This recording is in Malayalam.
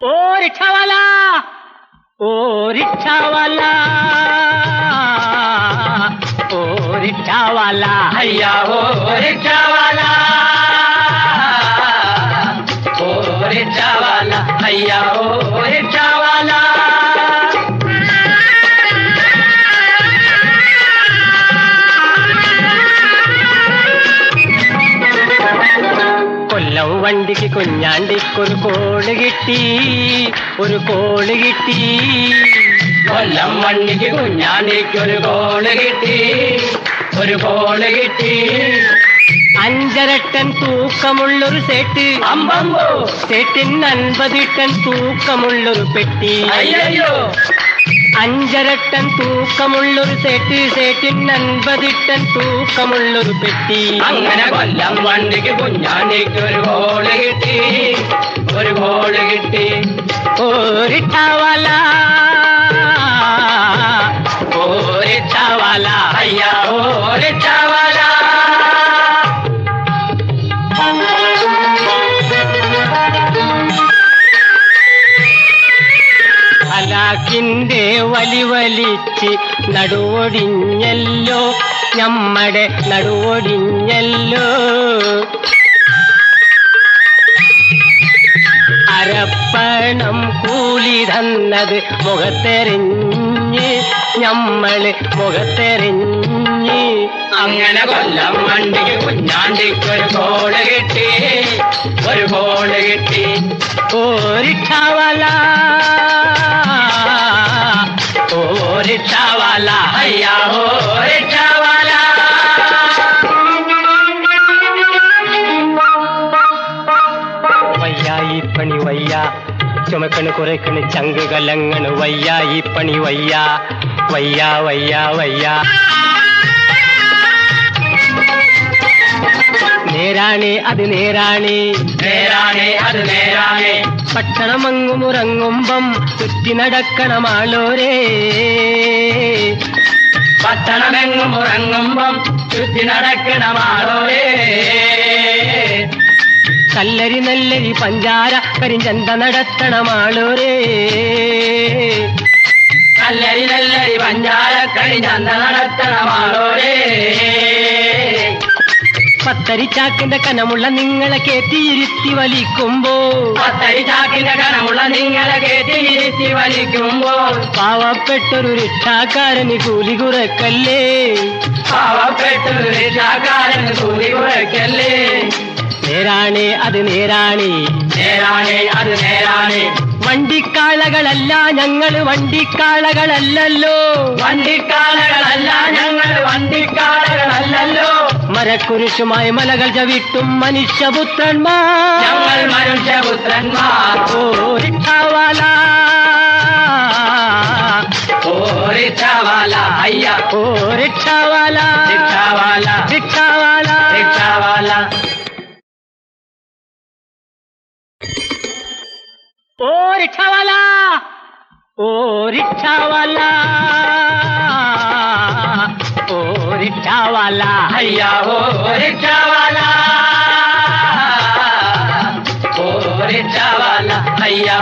ओ रिक्शा वाला ओ रिक्शा वाला ओ रिक्शा वाला हैया ओ रिक्शा वाला കൊല്ലം വണ്ടിക്ക് കുഞ്ഞാണ്ടിക്കൊരു കോൾ കിട്ടി. ഒരു കോൾ കിട്ടി. കൊല്ലം വണ്ടിക്ക് കുഞ്ഞാണ്ടിക്കൊരു കോൾ കിട്ടി. ഒരു കോൾ കിട്ടി. അഞ്ചരട്ടൻ തൂക്കമുള്ളൊരു സെട്ട്. അമ്പമ്പോ. സേട്ടിന് അൻപത് ടൺ തൂക്കമുള്ളൊരു പെട്ടി. അയ്യോ അഞ്ചര ടൺ തൂക്കമുള്ളൊരു സേട്ട് സേട്ടിന് അൻപതിട്ടൻ തൂക്കമുള്ളൊരു പെട്ടി. അങ്ങനെ കൊല്ലം വണ്ടിക്ക് കുഞ്ഞാണ്ടിക്ക് ഒരു ഗോൾ കിട്ടി. ഒരു ഗോൾ കിട്ടി. ഓരിട്ടാവല. ഓ റിക്ഷാവാല അയ്യാ ഓ ഹലാക്കിന്റെ വലി വലിച്ച് നടുവൊടിഞ്ഞല്ലോ. നമ്മടെ നടുവൊടിഞ്ഞല്ലോ. അരപ്പണം കൂലി തന്നത് മുഖത്തെറിഞ്ഞ് ഞമ്മൾ മുഖത്തെറിഞ്ഞ്. അങ്ങനെ കൊല്ലം വണ്ടിക്ക് കുഞ്ഞാണ്ടിക്ക് ഒരു കോൾ കിട്ടി. ഒരു കോൾ കിട്ടി. ഓരിട്ടാവല ഓ रिक्शा वाला भैया हो रिक्शा वाला वैया, ई पणि वैया चुमकन कुरकन चंग गलंगन वैया, ई पणि वैया वैया वैया वैया। നേരാണേ അത് നേരാണേ. നേരാണേ അത് നേരാണേ. പട്ടണമങ്ങും ഉറങ്ങുമ്പം ചുറ്റി നടക്കണമാളോരേ പട്ടണമെങ്ങും ഉറങ്ങുമ്പം ചുറ്റി നടക്കണമാളോരേ കല്ലരി നല്ലരി പഞ്ചാര കരിഞ്ചന്ത നടത്തണമാളോരേ കല്ലരി നല്ലരി പഞ്ചാര കരിഞ്ചന്ത നടത്തണമാളോരേ പത്തരി ചാക്കിന്റെ കനമുള്ള നിങ്ങളെ കേട്ടിയിരുത്തി വലിക്കുമ്പോ. പത്തരി ചാക്കിന്റെ കനമുള്ള നിങ്ങളെ കേട്ടിയിരുത്തി വലിക്കുമ്പോ. പാവപ്പെട്ടൊരു രക്ഷാക്കാരന് കൂലി കുറക്കല്ലേ? പാവപ്പെട്ടൊരു രക്ഷാകാരൻ കൂലി കുറക്കല്ലേ? നേരാണേ അത് നേരാണേ. നേരാണേ അത് നേരാണേ. വണ്ടിക്കാളകളല്ല ഞങ്ങൾ വണ്ടിക്കാളകളല്ലല്ലോ. വണ്ടിക്കാളകളല്ല മരക്കുരിശുമായി മലകൾ ചവിട്ടും മനുഷ്യപുത്രന്മാർ ഞങ്ങൾ മനുഷ്യപുത്രന്മാർ ഓ റിക്ഷാവാല ഓ റിക്ഷാവാല അയ്യ ഓ റിക്ഷാവാല റിക്ഷാവാല റിക്ഷാവാല റിക്ഷാവാല ओ रिक्शा वाला भैया हो रिक्शा वाला। हो रिक्शा वाला। भैया